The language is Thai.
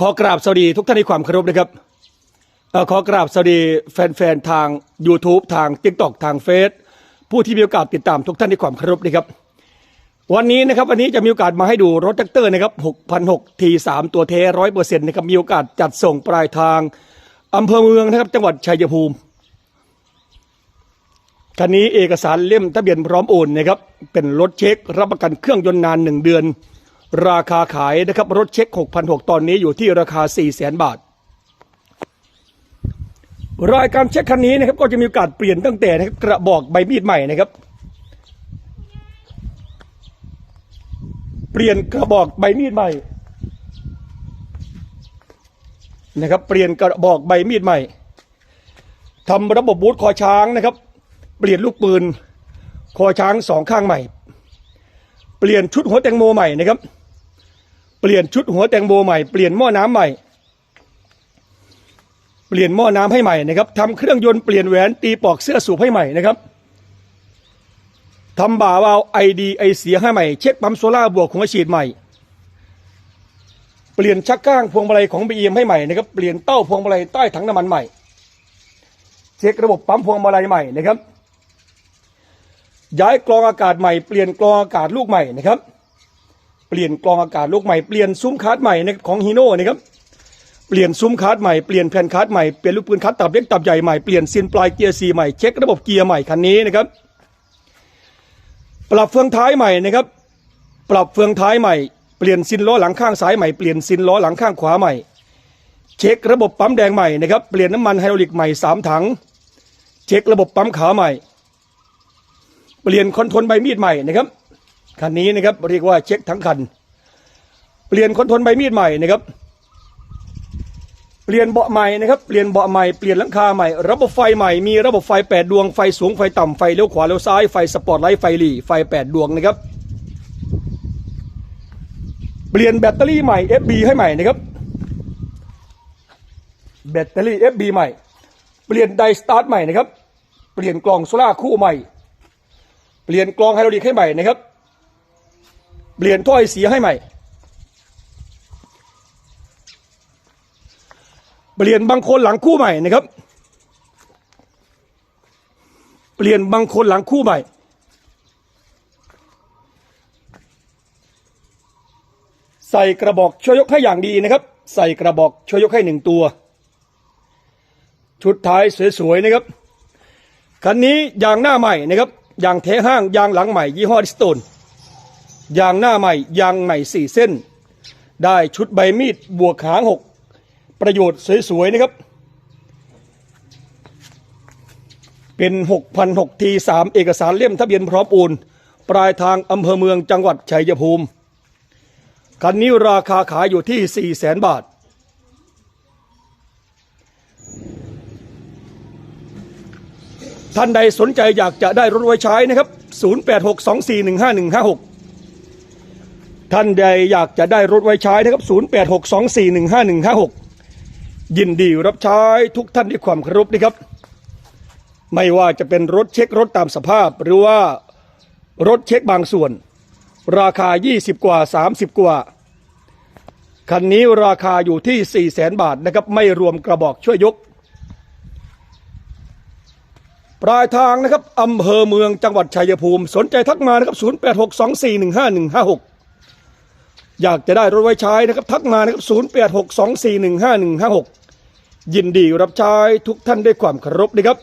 ขอกราบสวัสดีทุกท่านในความเคารพนะครับอขอกราบสวัสดีแฟนๆทาง YouTube ทาง TikTok ทางเฟซผู้ที่มีโอกาสติดตามทุกท่านในความเคารพนะครับ วันนี้นะครับวันนี้จะมีโอกาสมาให้ดูรถแท็กเตอร์นะครับ6,006 T3 ตัวเทร้อยเปอร์เซ็นต์นะครับมีโอกาสจัดส่งปลายทางอำเภอเมืองนะครับจังหวัดชัยภูมิคันนี้เอกสารเล่มทะเบียนพร้อมโอนนะครับเป็นรถเช็ครับประกันเครื่องยนต์นาน1เดือน ราคาขายนะครับรถเช็ค 6,600 ตอนนี้อยู่ที่ราคา 400,000บาท รายการเช็คคันนี้นะครับก็จะมีโอกาสเปลี่ยนตั้งแต่นะครับกระบอกใบมีดใหม่นะครับ เปลี่ยนกระบอกใบมีดใหม่นะครับเปลี่ยนกระบอกใบมีดใหม่ทำระบบบูทคอช้างนะครับ เปลี่ยนลูกปืน คอช้างสองข้างใหม่ เปลี่ยนชุดหัวแตงโมใหม่นะครับ เปลี่ยนชุดหัวแตงโมใหม่ เปลี่ยนหม้อน้ำใหม่ เปลี่ยนหม้อน้ำให้ใหม่นะครับทำเครื่องยนต์เปลี่ยนแหวนตีปอกเสื้อสูบให้ใหม่นะครับทำบ่าวาวไอดีไอเสียให้ใหม่ เช็คปั๊มโซล่าบวกหัวฉีดใหม่ เปลี่ยนชักก้างพวงมาลัยของบีเอ็มให้ใหม่นะครับ เปลี่ยนเต้าพวงมาลัยใต้ถังน้ำมันใหม่ เช็คระบบปั๊มพวงมาลัยใหม่นะครับ ย้ายกรองอากาศใหม่ เปลี่ยนกรองอากาศลูกใหม่นะครับ เปลี่ยนกรองอากาศลูกใหม่เปลี่ยนซุ้มคาร์ดใหม่นะครับของฮีโน่นะครับเปลี่ยนซุ้มคาร์ดใหม่เปลี่ยนแผ่นคาร์ดใหม่เปลี่ยนลูกปืนคัดตับเล็กตับใหญ่ใหม่เปลี่ยนซินปลายเกียร์สีใหม่เช็คระบบเกียร์ใหม่คันนี้นะครับ ปรับเฟืองท้ายใหม่นะครับ ปรับเฟืองท้ายใหม่เปลี่ยนซินล้อหลังข้างซ้ายใหม่เปลี่ยนซินล้อหลังข้างขวาใหม่ เช็คระบบปั๊มแดงใหม่นะครับเปลี่ยนน้ำมันไฮดรอลิกใหม่สามถัง เช็คระบบปั๊มขาใหม่ เปลี่ยนคอนโทรลใบมีดใหม่นะครับ คันนี้นะครับเรียกว่าเช็คทั้งคัน เปลี่ยนคอนโทรลใบมีดใหม่นะครับ เปลี่ยนเบาะใหม่นะครับ เปลี่ยนเบาะใหม่ เปลี่ยนหลังคาใหม่ ระบบไฟใหม่ มีระบบไฟ 8 ดวง ไฟสูง ไฟต่ำ ไฟเลี้ยวขวาเลี้ยวซ้าย ไฟสปอร์ตไลท์ ไฟหลีไฟ 8 ดวงนะครับ เปลี่ยนแบตเตอรี่ใหม่ FB ให้ใหม่นะครับ แบตเตอรี่ FB ใหม่ เปลี่ยนไดสตาร์ทใหม่นะครับ เปลี่ยนกล่องโซล่าคู่ใหม่ เปลี่ยนกรองไฮดรอลิกให้ใหม่นะครับ เปลี่ยนถ้อยเสียให้ใหม่ เปลี่ยนบางคนหลังคู่ใหม่นะครับ เปลี่ยนบางคนหลังคู่ใหม่ ใส่กระบอกช่วยยกให้อย่างดีนะครับ ใส่กระบอกช่วยยกให้หนึ่งตัว ชุดท้ายสวยๆนะครับ คันนี้ยางหน้าใหม่นะครับยางแท้ห้างยางหลังใหม่ยี่ห้อดิสโตน ยางหน้าใหม่ยางใหม่สี่เส้น ได้ชุดใบมีดบวกหางหกประโยชน์สวยๆนะครับ เป็น 6,006ที3เอกสารเล่มทะเบียนพร้อมโอนปลายทางอำเภอเมืองจังหวัดชัยภูมิ คันนี้ราคาขายอยู่ที่ 4 0 0 0 0 0บาท ท่านใดสนใจอยากจะได้รถไว้ใช้นะครับ 0862415156 ท่านใดอยากจะได้รถไว้ใช้นะครับ 0862415156 ยินดีรับใช้ทุกท่านด้วยความเคารพนะครับ ไม่ว่าจะเป็นรถเช็ครถตามสภาพ หรือว่ารถเช็คบางส่วน ราคา 20 กว่า 30 กว่า คันนี้ราคาอยู่ที่ 4 0 0 0 0 0 บาทนะครับ ไม่รวมกระบอกช่วยยก ปลายทางนะครับอำเภอเมืองจังหวัดชัยภูมิ สนใจทักมานะครับ 0862415156 อยากจะได้รถไว้ใช้นะครับ ทักมานะครับ 0862415156 ยินดีรับใช้ทุกท่านด้วยความเคารพนะครับ